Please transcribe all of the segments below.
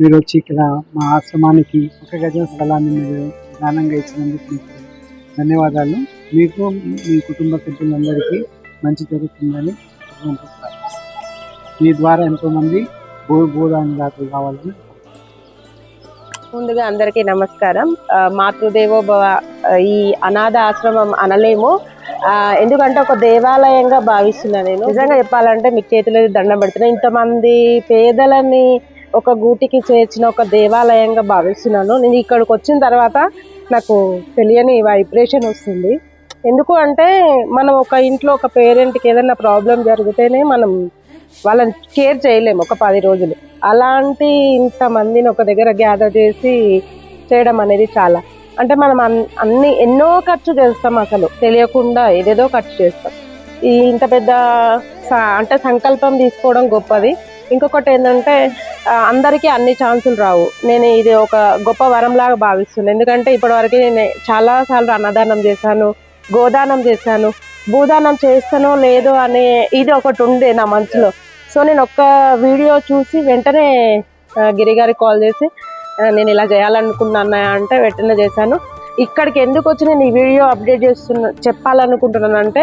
మీరు వచ్చి ఇక్కడ మా ఆశ్రమానికి ఒక గజం స్థలాన్ని మీరు దానంగా ఇచ్చినందుకు మీకు ధన్యవాదాలు. మీకు మీ కుటుంబ సభ్యులందరికీ మంచి జరుగుతుందని. మీ ద్వారా ఎంతోమంది భూ భూదానదాతలు కావాలని ముందుగా అందరికీ నమస్కారం. ఆ, మాతృదేవో భవ ఆ, ఈ అనాథ ఆశ్రమం అనలేము. ఎందుకంటే ఒక దేవాలయంగా భావిస్తున్నాను నేను. నిజంగా చెప్పాలంటే మీకు చేతిలో దండం పెడుతున్నా. ఇంతమంది పేదలని ఒక గూటికి చేర్చిన ఒక దేవాలయంగా భావిస్తున్నాను. నేను ఇక్కడికి వచ్చిన తర్వాత నాకు తెలియని వైబ్రేషన్ వస్తుంది. ఎందుకు అంటే మనం ఒక ఇంట్లో ఒక పేరెంట్కి ఏదైనా ప్రాబ్లం జరిగితేనే మనం వాళ్ళని కేర్ చేయలేము ఒక పది రోజులు. అలాంటి ఇంతమందిని ఒక దగ్గర గ్యాదర్ చేసి చేయడం అనేది చాలా. అంటే మనం అన్- అన్ని ఎన్నో ఖర్చు చేస్తాం అసలు. తెలియకుండా ఏదేదో ఖర్చు చేస్తాం. ఈ ఇంత పెద్ద అంటే సంకల్పం తీసుకోవడం గొప్పది. ఇంకొకటి ఏంటంటే అందరికీ అన్ని ఛాన్సులు రావు. నేను ఇది ఒక గొప్ప వరంలాగా భావిస్తున్నాను. ఎందుకంటే ఇప్పటివరకు నేను చాలాసార్లు అన్నదానం చేశాను గోదానం చేశాను. భూదానం చేస్తానో లేదో అనే ఇది ఒకటి ఉండే నా మనసులో. సో నేను ఒక్క వీడియో చూసి వెంటనే గిరిగారికి కాల్ చేసి నేను ఇలా చేయాలనుకున్నాను అంటే వెంటనే చేశాను. ఇక్కడికి ఎందుకు వచ్చి నేను ఈ వీడియో అప్డేట్ చేస్తున్నా చెప్పాలనుకుంటున్నాను. అంటే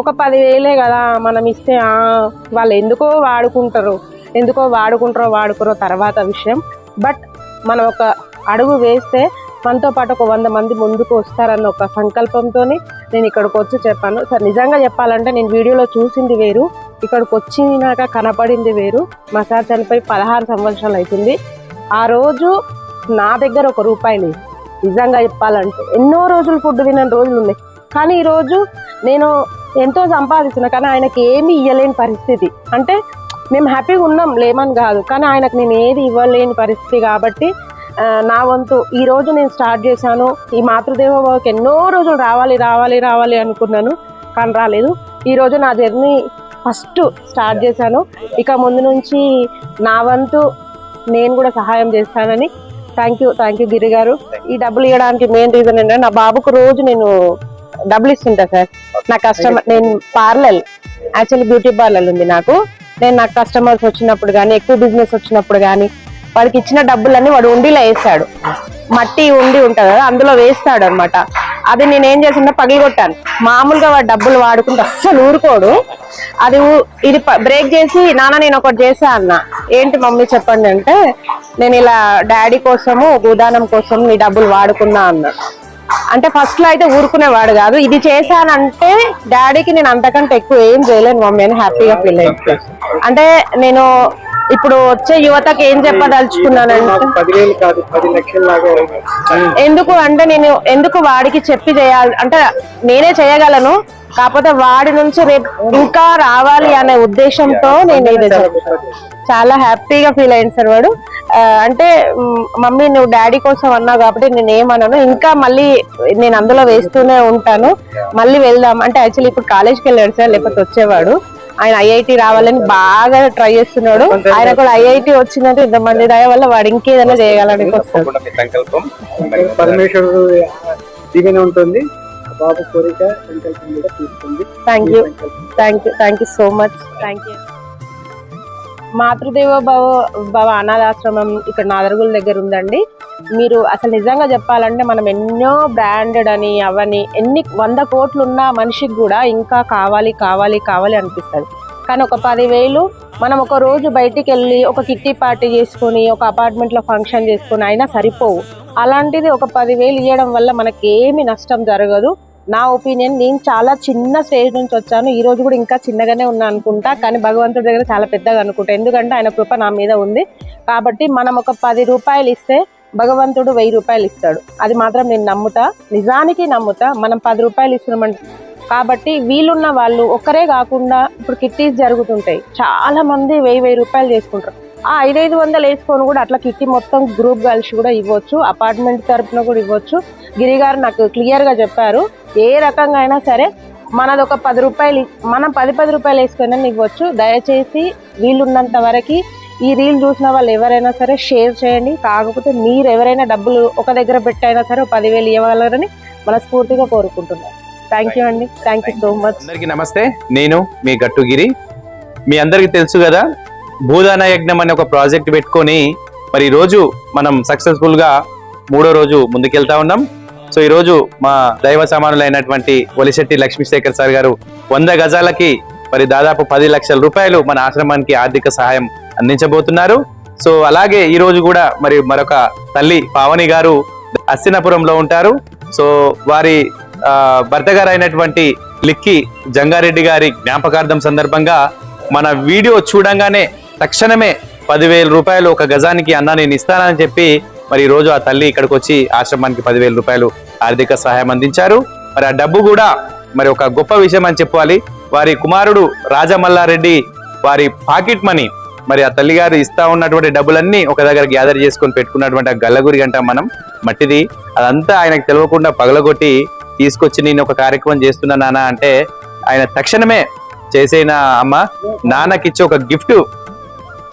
ఒక పదివేలే కదా మనం ఇస్తే వాళ్ళు ఎందుకో వాడుకుంటారు. ఎందుకో వాడుకుంటారో వాడుకోరో తర్వాత విషయం. బట్ మనం ఒక అడుగు వేస్తే మనతో పాటు ఒక వంద మంది ముందుకు వస్తారన్న ఒక సంకల్పంతో నేను ఇక్కడికి వచ్చి చెప్పాను. సార్ నిజంగా చెప్పాలంటే నేను వీడియోలో చూసింది వేరు ఇక్కడికి వచ్చినాక కనపడింది వేరు. మా సార్ చనిపోయి పదహారు సంవత్సరాలు అవుతుంది. ఆ రోజు నా దగ్గర ఒక రూపాయి లేదు. నిజంగా చెప్పాలంటే ఎన్నో రోజులు ఫుడ్ తినని రోజులు ఉన్నాయి. కానీ ఈరోజు నేను ఎంతో సంపాదిస్తున్నా కానీ ఆయనకి ఏమీ ఇవ్వలేని పరిస్థితి. అంటే మేము హ్యాపీగా ఉన్నాం లేమని కాదు. కానీ ఆయనకు నేను ఏది ఇవ్వలేని పరిస్థితి కాబట్టి నా వంతు ఈరోజు నేను స్టార్ట్ చేశాను. ఈ మాతృదేవ ఎన్నో రోజులు రావాలి రావాలి రావాలి అనుకున్నాను కానీ రాలేదు. ఈరోజు నా జర్నీ ఫస్ట్ స్టార్ట్ చేశాను. ఇక ముందు నుంచి నా వంతు నేను కూడా సహాయం చేస్తానని thank you thank you Giri గారు. ఈ డబ్బులు ఇవ్వడానికి మెయిన్ రీజన్ ఏంటంటే నా బాబుకు రోజు నేను డబ్బులు ఇస్తుంటా సార్ నా కస్టమర్ నేను పార్లర్ యాక్చువల్లీ బ్యూటీ పార్లర్ ఉంది నాకు. నేను నాకు కస్టమర్స్ వచ్చినప్పుడు కానీ ఎక్కువ బిజినెస్ వచ్చినప్పుడు కానీ వాడికి ఇచ్చిన డబ్బులన్నీ వాడు ఉండిలో వేస్తాడు. మట్టి ఉండి ఉంటుంది కదా అందులో వేస్తాడు అనమాట అది నేను ఏం పగిలిగొట్టాను. మామూలుగా వాడు డబ్బులు వాడుకుంటే అస్సలు ఊరుకోడు. అది ఇది బ్రేక్ చేసి నాన్న నేను ఒకటి చేసా అన్న. ఏంటి మమ్మీ చెప్పండి అంటే నేను ఇలా డాడీ కోసము భూదానం కోసం నీ డబ్బులు వాడుకున్నా అన్న. అంటే ఫస్ట్లో అయితే ఊరుకునేవాడు కాదు. ఇది చేశానంటే డాడీకి నేను అంతకంటే ఎక్కువ ఏం చేయలేను మమ్మీ అని హ్యాపీగా ఫీల్ అయింది అంటే నేను ఇప్పుడు వచ్చే యువతకి ఏం చెప్పదలుచుకున్నానంటే? పదివేలు కాదు పది లక్షల లాగా ఎందుకు అంటే నేను ఎందుకు వాడికి చెప్పి చేయాలి? అంటే నేనే చేయగలను కాకపోతే వాడి నుంచి రేపు ఇంకా రావాలి అనే ఉద్దేశంతో నేను ఇది. చాలా హ్యాపీగా ఫీల్ అయింది సార్ వాడు. అంటే మమ్మీ నువ్వు డాడీ కోసం అన్నావు కాబట్టి నేను ఏమన్నాను ఇంకా మళ్ళీ నేను అందులో వేస్తూనే ఉంటాను. మళ్ళీ వెళ్దాం. అంటే యాక్చువల్లీ ఇప్పుడు కాలేజ్కి వెళ్ళాడు సార్ లేకపోతే వచ్చేవాడు. ఆయన ఐఐటి రావాలని బాగా ట్రై చేస్తున్నాడు. ఆయన కూడా ఐఐటి వచ్చిందంటే ఇంతమంది దయ వల్ల వాడు ఇంకేదైనా చేయగలని పరమేశ్వరుడు దీవెన ఉంటుంది. బాబు కోరిక సంకల్పం కూడా తీస్తుంది thank you thank you thank you so much thank you మాతృదేవ భవ భవ అనాథాశ్రమం ఇక్కడ నాదరుగుల దగ్గర ఉందండి. మీరు అసలు నిజంగా చెప్పాలంటే మనం ఎన్నో బ్రాండెడ్ అని అవని ఎన్ని వంద కోట్లు ఉన్న మనిషికి కూడా ఇంకా కావాలి కావాలి కావాలి అనిపిస్తుంది. కానీ ఒక పదివేలు మనం ఒక రోజు బయటికి వెళ్ళి ఒక కిట్టి పార్టీ చేసుకొని ఒక అపార్ట్మెంట్లో ఫంక్షన్ చేసుకొని అయినా సరిపోవు. అలాంటిది ఒక పదివేలు ఇవ్వడం వల్ల మనకి ఏమి నష్టం జరగదు. నా ఒపీనియన్ నేను చాలా చిన్న స్టేజ్ నుంచి వచ్చాను. ఈ రోజు కూడా ఇంకా చిన్నగానే ఉన్నా అనుకుంటా కానీ భగవంతుడి దగ్గర చాలా పెద్దగా అనుకుంటా. ఎందుకంటే ఆయన కృప నా మీద ఉంది. కాబట్టి మనం ఒక పది రూపాయలు ఇస్తే భగవంతుడు వెయ్యి రూపాయలు ఇస్తాడు. అది మాత్రం నేను నమ్ముతా. నిజానికి నమ్ముతా. మనం పది రూపాయలు ఇస్తున్నామంటే కాబట్టి వీలున్న వాళ్ళు ఒక్కరే కాకుండా ఇప్పుడు కిట్టీస్ జరుగుతుంటాయి. చాలా మంది వెయ్యి వెయ్యి రూపాయలు చేసుకుంటారు. ఆ ఐదైదు వందలు వేసుకొని కూడా అట్లా కిట్టి మొత్తం గ్రూప్ కలిసి కూడా ఇవ్వచ్చు. అపార్ట్మెంట్ తరఫున కూడా ఇవ్వచ్చు. గిరిగారు నాకు క్లియర్గా చెప్పారు. ఏ రకంగా అయినా సరే మనది ఒక పది రూపాయలు మనం పది పది రూపాయలు వేసుకొని ఇవ్వచ్చు. దయచేసి వీలున్నంత వరకు ఈ రీల్ చూసిన వాళ్ళు ఎవరైనా సరే షేర్ చేయండి. కాకపోతే మీరు ఎవరైనా డబ్బులు ఒక దగ్గర పెట్టైనా సరే పదివేలు ఇవ్వగలరని మనస్ఫూర్తిగా కోరుకుంటున్నాను థ్యాంక్ యూ అండి. థ్యాంక్ యూ సో మచ్ అందరికీ నమస్తే. నేను మీ గట్టుగిరి. మీ అందరికీ తెలుసు కదా భూదాన యజ్ఞం అనే ఒక ప్రాజెక్ట్ పెట్టుకొని మరి ఈరోజు రోజు మనం సక్సెస్ఫుల్గా మూడో రోజు ముందుకెళ్తా ఉన్నాం. సో ఈరోజు మా దైవ సమానులైనటువంటి ఒలిశెట్టి లక్ష్మీశేఖర్ సార్ గారు వంద గజాలకి మరి దాదాపు పది లక్షల రూపాయలు మన ఆశ్రమానికి ఆర్థిక సహాయం అందించబోతున్నారు. సో అలాగే ఈ రోజు కూడా మరి మరొక తల్లి పావని గారు అస్తినాపురంలో ఉంటారు. సో వారి భర్త గారు అయినటువంటి లిక్కి జంగారెడ్డి గారి జ్ఞాపకార్థం సందర్భంగా మన వీడియో చూడంగానే తక్షణమే పదివేల రూపాయలు ఒక గజానికి అన్న నేను ఇస్తానని చెప్పి మరి ఈ రోజు ఆ తల్లి ఇక్కడికి వచ్చి ఆశ్రమానికి పదివేల రూపాయలు ఆర్థిక సహాయం అందించారు. మరి ఆ డబ్బు కూడా మరి ఒక గొప్ప విషయం అని చెప్పాలి. వారి కుమారుడు రాజమల్లారెడ్డి వారి పాకెట్ మనీ మరి ఆ తల్లి గారు ఇస్తా ఉన్నటువంటి డబ్బులన్నీ ఒక దగ్గర గ్యాదర్ చేసుకొని పెట్టుకున్నటువంటి ఆ గల్లగురి అంటాం మనం మట్టిది. అదంతా ఆయనకు తెలియకుండా పగలగొట్టి తీసుకొచ్చి నేను ఒక కార్యక్రమం చేస్తున్నా నాన్న అంటే ఆయన తక్షణమే చేసేన అమ్మ? నాన్నకిచ్చి ఒక గిఫ్ట్.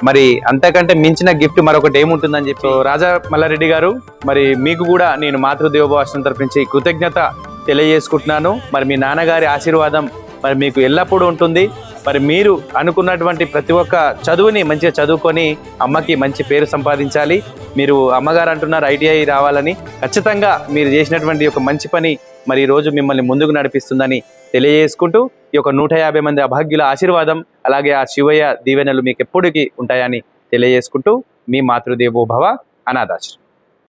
మరి అంతకంటే మించిన గిఫ్ట్ మరొకటి ఏముంటుందని చెప్పి. రాజా మల్లారెడ్డి గారు మరి మీకు కూడా నేను మాతృదేవభాషను తరపించి కృతజ్ఞత తెలియజేసుకుంటున్నాను. మరి మీ నాన్నగారి ఆశీర్వాదం మరి మీకు ఎల్లప్పుడూ ఉంటుంది. మరి మీరు అనుకున్నటువంటి ప్రతి ఒక్క చదువుని మంచిగా చదువుకొని అమ్మకి మంచి పేరు సంపాదించాలి. మీరు అమ్మగారు అంటున్నారు ఐటీఐ రావాలని. ఖచ్చితంగా మీరు చేసినటువంటి ఒక మంచి పని మరి ఈ రోజు మిమ్మల్ని ముందుకు నడిపిస్తుందని తెలియజేసుకుంటూ ఈ యొక్క నూట యాభై మంది అభాగ్యుల ఆశీర్వాదం అలాగే ఆ శివయ్య దీవెనలు మీకు ఎప్పటికీ ఉంటాయని తెలియజేసుకుంటూ మీ మాతృదేవో భవ అనాథాశ్రమం.